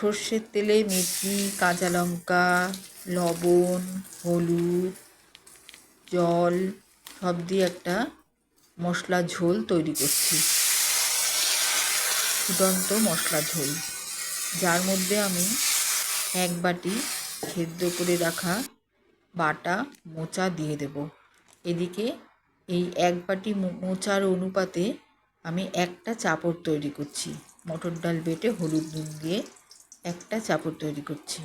সর্ষের তেলে মেথি, কাঁচা লঙ্কা, লবণ, হলুদ, জল সব দিয়ে একটা মশলা ঝোল তৈরি করছি। ফুটন্ত মশলা ঝোল। যার মধ্যে আমি এক বাটি সেদ্ধ করে রাখা বাটা মোচা দিয়ে দেব। এদিকে এই এক বাটি মোচার অনুপাতে আমি একটা চাপড় তৈরি করছি। মটর ডাল বেটে হলুদ নুন দিয়ে একটা চাপড় তৈরি করছি।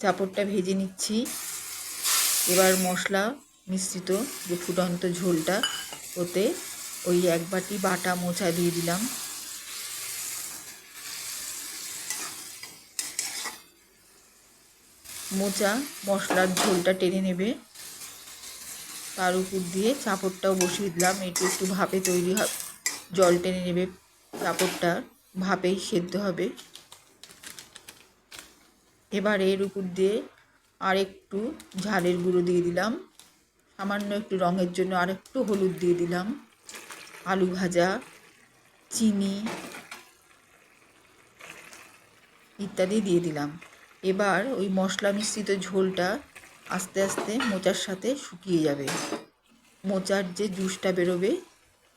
চাপড়টা ভেজে নিচ্ছি। এবার মশলা মিশ্রিত যে ফুটন্ত ঝোলটা, ওতে ওই এক বাটি বাটা মোচা দিয়ে দিলাম। মোচা মশলার ঝোলটা টেনে নেবে। তার উপর দিয়ে চাপড়টাও বসিয়ে দিলাম। একটু একটু ভাপে তৈরি হবে জল টেনে নেবে। চাপড়টা ভাপেই সেদ্ধ হবে। এবার এর উপর দিয়ে আর একটু ঝালের গুঁড়ো দিয়ে দিলাম। সামান্য একটু রঙের জন্য আর একটু হলুদ দিয়ে দিলাম। আলু ভাজা, চিনি ইত্যাদি দিয়ে দিলাম। এবার ওই মশলা মিশ্রিত ঝোলটা আস্তে আস্তে মোচার সাথে শুকিয়ে যাবে। মোচার যে জুসটা বেরোবে,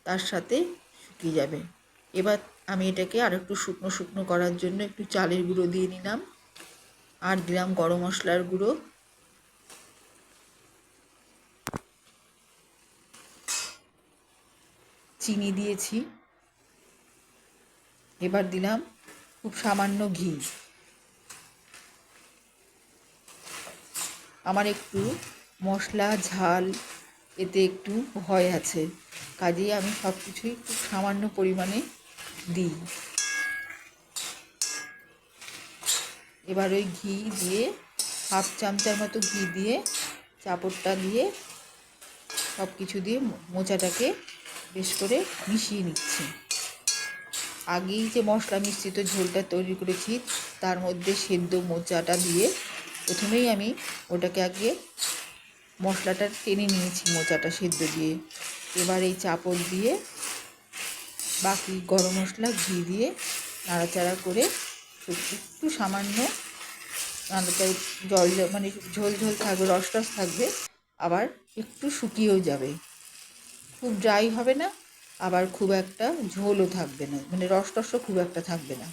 তার সাথে শুকিয়ে যাবে। এবার আমি এটাকে আর একটু শুকনো শুকনো করার জন্য একটু চালের গুঁড়ো দিয়ে নিলাম। আর দিলাম গরম মশলার গুঁড়ো। চিনি দিয়েছি। এবার দিলাম খুব সামান্য ঘি। আমার একটু মশলা, ঝাল এতে একটু ভয় আছে। কাজেই আমি সব কিছুই খুব সামান্য পরিমাণে দিই। এবার ওই ঘি দিয়ে, হাফ চামচার মতো ঘি দিয়ে, চাপড়টা দিয়ে সব কিছু দিয়ে মোচাটাকে বেশ করে মিশিয়ে নিচ্ছি। আগেই যে মশলা মিশ্রিত ঝোলটা তৈরি করেছি, তার মধ্যে সেদ্ধ মোচাটা দিয়ে প্রথমেই আমি ওটাকে আগে মশলাটা টেনে নিয়েছি মোচাটা সেদ্ধ দিয়ে। এবার এই চাপড় দিয়ে বাকি গরম মশলা ঘি দিয়ে নাড়াচাড়া করে একটু সামান্য নাড়াচাড়া জল মানে ঝোল ঝোল থাকবে, রস রস থাকবে, আবার একটু শুকিয়েও যাবে। খুব ড্রাই হবে না, আবার খুব একটা ঝোলও থাকবে না মানে রস রসও খুব একটা থাকবে না।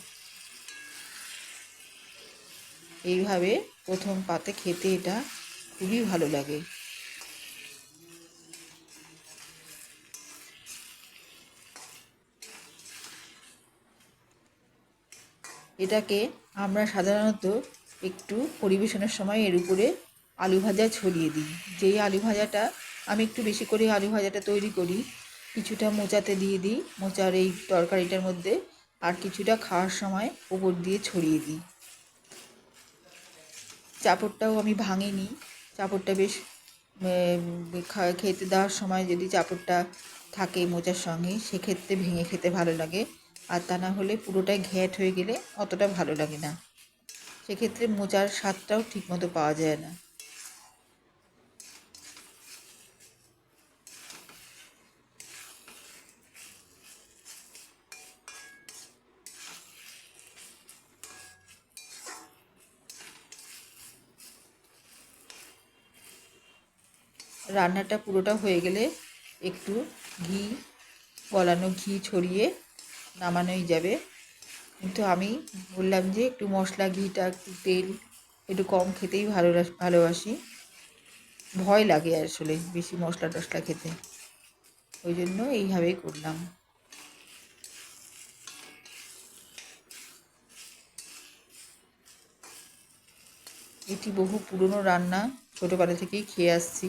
এইভাবে প্রথম পাতে খেতে এটা খুবই ভালো লাগে। এটাকে আমরা সাধারণত একটু পরিবেশনের সময় এর উপরে আলু ভাজা ছড়িয়ে দিই। যেই আলু ভাজাটা আমি একটু বেশি করে আলু ভাজাটা তৈরি করি, কিছুটা মোচাতে দিয়ে দিই, মোচার এই তরকারিটার মধ্যে আর কিছুটা খাওয়ার সময় ওপর দিয়ে ছড়িয়ে দিই। চাপড়টাও আমি ভাঙিনি। চাপড়টা বেশ খেতে দেওয়ার সময় যদি চাপড়টা থাকে মোচার সঙ্গে, সেক্ষেত্রে ভেঙে খেতে ভালো লাগে। আর তা না হলে পুরোটাই ঘ্যাট হয়ে গেলে অতটা ভালো লাগে না। সেক্ষেত্রে মোচার স্বাদটাও ঠিকমতো পাওয়া যায় না। রান্নাটা পুরোটা হয়ে গেলে একটু ঘি গলানো ঘি ছড়িয়ে নামানোই যাবে। কিন্তু আমি বললাম যে একটু মশলা ঘিটা, একটু তেল একটু কম খেতেই ভালো ভালোবাসি। ভয় লাগে আসলে বেশি মশলা টশলা খেতে। ওই জন্য এইভাবেই করলাম। এটি বহু পুরনো রান্না, ছোটোবেলা থেকেই খেয়ে আসছি।